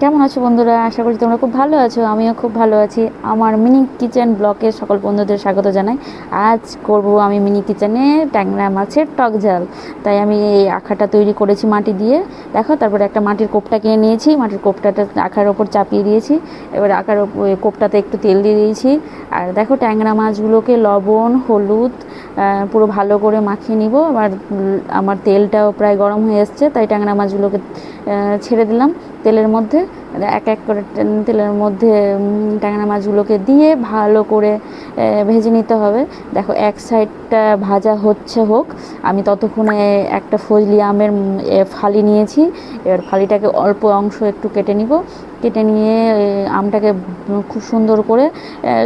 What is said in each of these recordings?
কেমন আছো বন্ধুরা? আশা করছি তোমরা খুব ভালো আছো, আমিও খুব ভালো আছি। আমার মিনি কিচেন ব্লকে সকল বন্ধুদের স্বাগত জানাই। আজ করব আমি মিনি কিচেনে ট্যাংরা মাছের টক ঝাল। তাই আমি এই আখাটা তৈরি করেছি মাটি দিয়ে। দেখো, তারপরে একটা মাটির কোপটা কিনে নিয়েছি। মাটির কোপটাটা আখার ওপর চাপিয়ে দিয়েছি। এবার আখার কোপটাতে একটু তেল দিয়ে দিয়েছি। আর দেখো, ট্যাংরা মাছগুলোকে লবণ, হলুদ পুরো ভালো করে মাখিয়ে নিব। আবার আমার তেলটাও প্রায় গরম হয়ে এসছে, তাই ট্যাংরা মাছগুলোকে ছেড়ে দিলাম। তেলের মধ্যে এক এক করে তেলের মধ্যে ট্যাংরা মাছগুলোকে দিয়ে ভালো করে ভেজে নিতে হবে। দেখো, এক সাইডটা ভাজা হচ্ছে হোক, আমি ততক্ষণে একটা ফজলি আমের ফালি নিয়েছি। এবার ফালিটাকে অল্প অংশ একটু কেটে নিব। কেটে নিয়ে আমটাকে খুব সুন্দর করে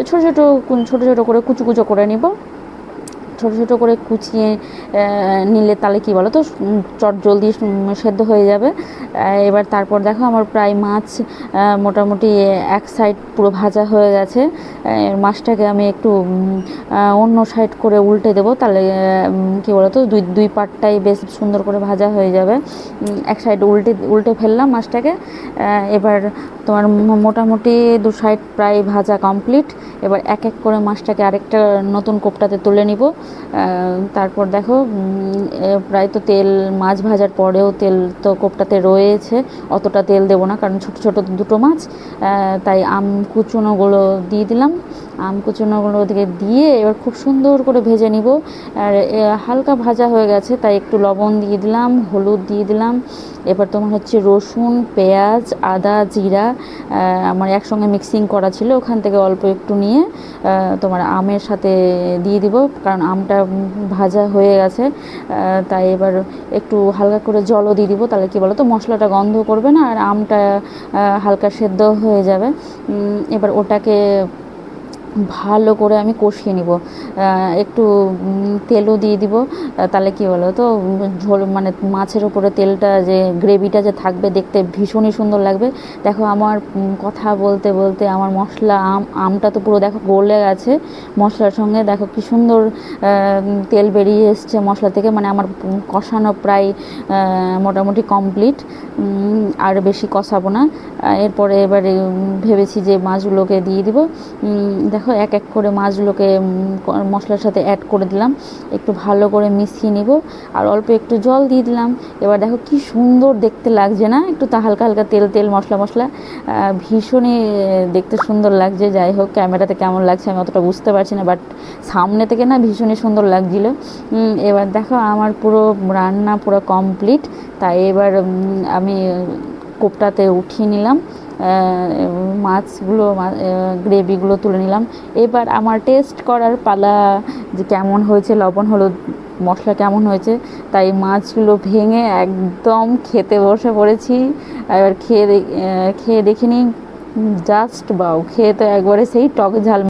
ছোটো ছোটো ছোটো ছোটো করে কুচো কুচো করে নিব। ছোটো ছোটো করে কুচিয়ে নিলে তাহলে কী বলো তো চট জলদি সেদ্ধ হয়ে যাবে। এবার তারপর দেখো আমার প্রায় মাছ মোটামুটি এক সাইড পুরো ভাজা হয়ে গেছে। মাছটাকে আমি একটু অন্য সাইড করে উল্টে দেবো। তাহলে কী বলো তো দুই দুই পাটটাই বেশ সুন্দর করে ভাজা হয়ে যাবে। এক সাইড উল্টে উল্টে ফেললাম মাছটাকে। এবার তোমার মোটামুটি দু সাইড প্রায় ভাজা কমপ্লিট এবার এক এক করে মাছটাকে আরেকটা নতুন কোপটাতে তুলে নিব। তারপর দেখো প্রায় তো তেল, মাছ ভাজার পরেও তেল তো কোপটাতে রয়েছে, অতটা তেল দেবো না কারণ ছোট ছোট দুটো মাছ তাই আম কুচুনোগুলো দিয়ে দিলাম। আম কুচুনোগুলো ওদিকে দিয়ে এবার খুব সুন্দর করে ভেজে নিব। আর হালকা ভাজা হয়ে গেছে, তাই একটু লবণ দিয়ে দিলাম, হলুদ দিয়ে দিলাম। এবার তোমার হচ্ছে রসুন, পেঁয়াজ, আদা, জিরা আমার একসঙ্গে মিক্সিং করা ছিল, ওখান থেকে অল্প একটু নিয়ে তোমার আমের সাথে দিয়ে দিব, কারণ আমটা ভাজা হয়ে গেছে। তাই এবার একটু হালকা করে জলও দিয়ে দিব, তাহলে কি বলো তো মশলাটা গন্ধ করবে না আর আমটা হালকা সেদ্ধ হয়ে যাবে। এবার ওটাকে ভালো করে আমি কষিয়ে নিব। একটু তেলও দিয়ে দিব। তাহলে কি বলো তো? ঝোল মানে মাছের ওপরে তেলটা যে, গ্রেভিটা যে থাকবে দেখতে ভীষণই সুন্দর লাগবে। দেখো আমার কথা বলতে বলতে আমার মশলা, আম, আমটা তো পুরো দেখো গলে গেছে। মশলার সঙ্গে দেখো কি সুন্দর তেল বেরিয়ে এসছে মশলা থেকে। মানে আমার কষানো প্রায় মোটামুটি কমপ্লিট। আর বেশি কষাবো না। এরপরে এবারে ভেবেছি যে মাছগুলোকে দিয়ে দিব। দেখো, এক এক করে মাছগুলোকে মশলার সাথে অ্যাড করে দিলাম। একটু ভালো করে মিশিয়ে নিব। আর অল্প একটু জল দিয়ে দিলাম। এবার দেখো, কি সুন্দর দেখতে লাগছে না? একটু তা হালকা হালকা তেল তেল, মশলা মশলা। ভীষণই দেখতে সুন্দর লাগছে। যাই হোক, ক্যামেরাতে কেমন লাগছে আমি অতটা বুঝতে পারছি না বাট সামনে থেকে না ভীষণই সুন্দর লাগছিল। এবার দেখো, আমার পুরো রান্না পুরো কমপ্লিট তাই এবার আমি কোপটাতে উঠিয়ে নিলাম। মাছগুলো গ্রেভিগুলো তুলে নিলাম। এবার আমার টেস্ট করার পালা যে কেমন হয়েছে, লবণ, হলুদ, মশলা কেমন হয়েছে, তাই মাছগুলো ভেঙে একদম খেতে বসে পড়েছি। এবার খেয়ে খেয়ে দেখিনি জাস্ট বাউ খেয়ে তো একবারে সেই টক ঝাল